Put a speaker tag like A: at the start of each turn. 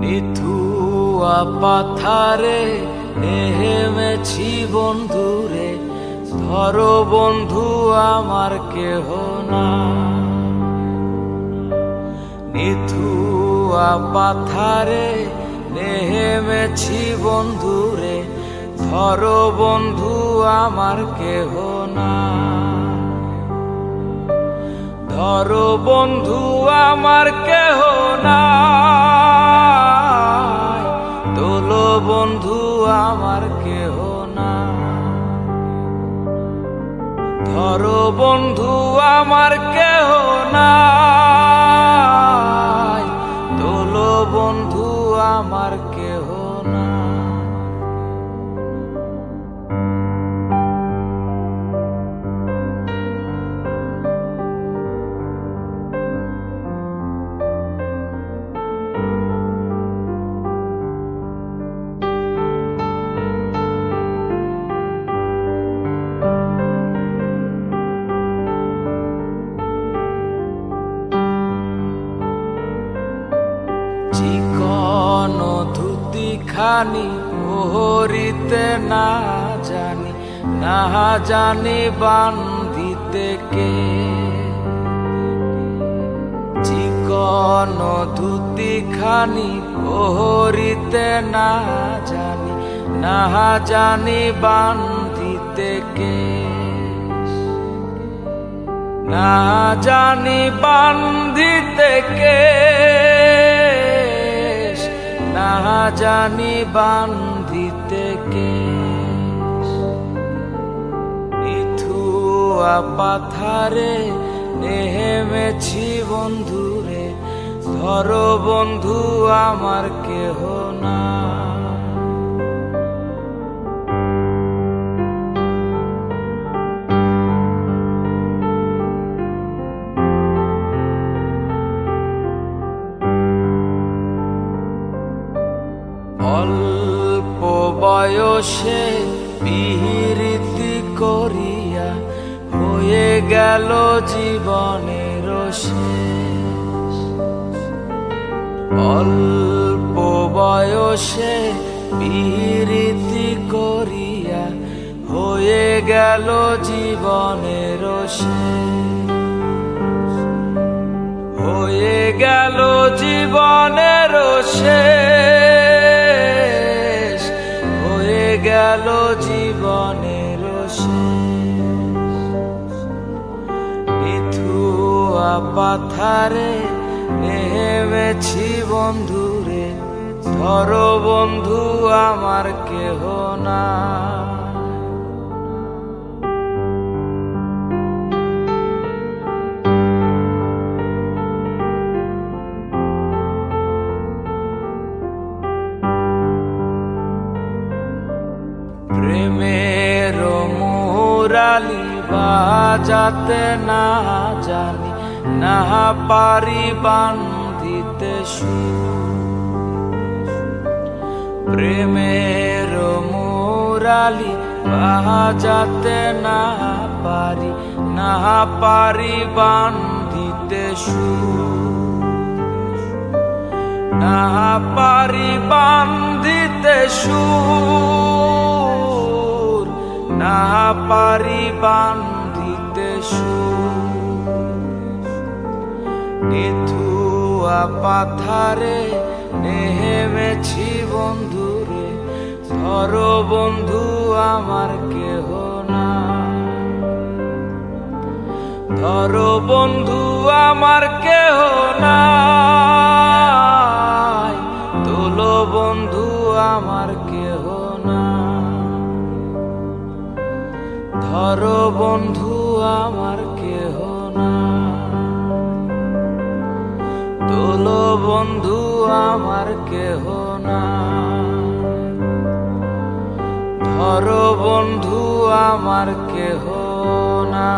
A: নিথুয়া পাথারে নেহেমেছি বন্ধুরে, ধরো বন্ধু আমার কেহ না। নিথুয়া পাথারে নেহেমেছি বন্ধুরে, ধরো বন্ধু আমার কেহ না। ধরো বন্ধু আমার কেহ না। বন্ধু আমার কেহ না। ধরো বন্ধু আমার কেহ না তোলো বন্ধু আমার কেহ না। খানি ওহরিতে না জানি না জানি বান্ধিতে কে। চিকন ধুতি খানি ওহরিতে না জানি না জানি বান্ধিতে কে। না জানি বান্ধিতে কে। না জানি বান্ধিতে কে মিথুয়া পাথারে নেহেমেছি বন্ধুরে ধরো বন্ধু আমার কেহ না। অল্প বয়সে বিহৃতি করিয়া হয়ে গেল জীবনের। অল্প বয়সে বিহৃতি করিয়া হয়ে গেল জীবনের। হয়ে গেল গেল জীবনের ইথু পাথারে নেমেছি বন্ধুরে ধরো বন্ধু আমার কেহ না প্রেমের মুরালি বাজাতে না জানি, না পারি বান্ধিতে। প্রেমের মুরালি বাজাতে না পারি না পারি বান্ধিতে। না পারি বান্ধিতে সুর না পারি বান্ধিতে নিথুয়া পাথারে নেমেছি বন্ধুরে, ধরো বন্ধু আমার কেহ না ধরো বন্ধু আমার কেহ নাই। বন্ধু আমার কেহ না। তোল বন্ধু আমার কেহ না। ধর বন্ধু আমার কেহ না।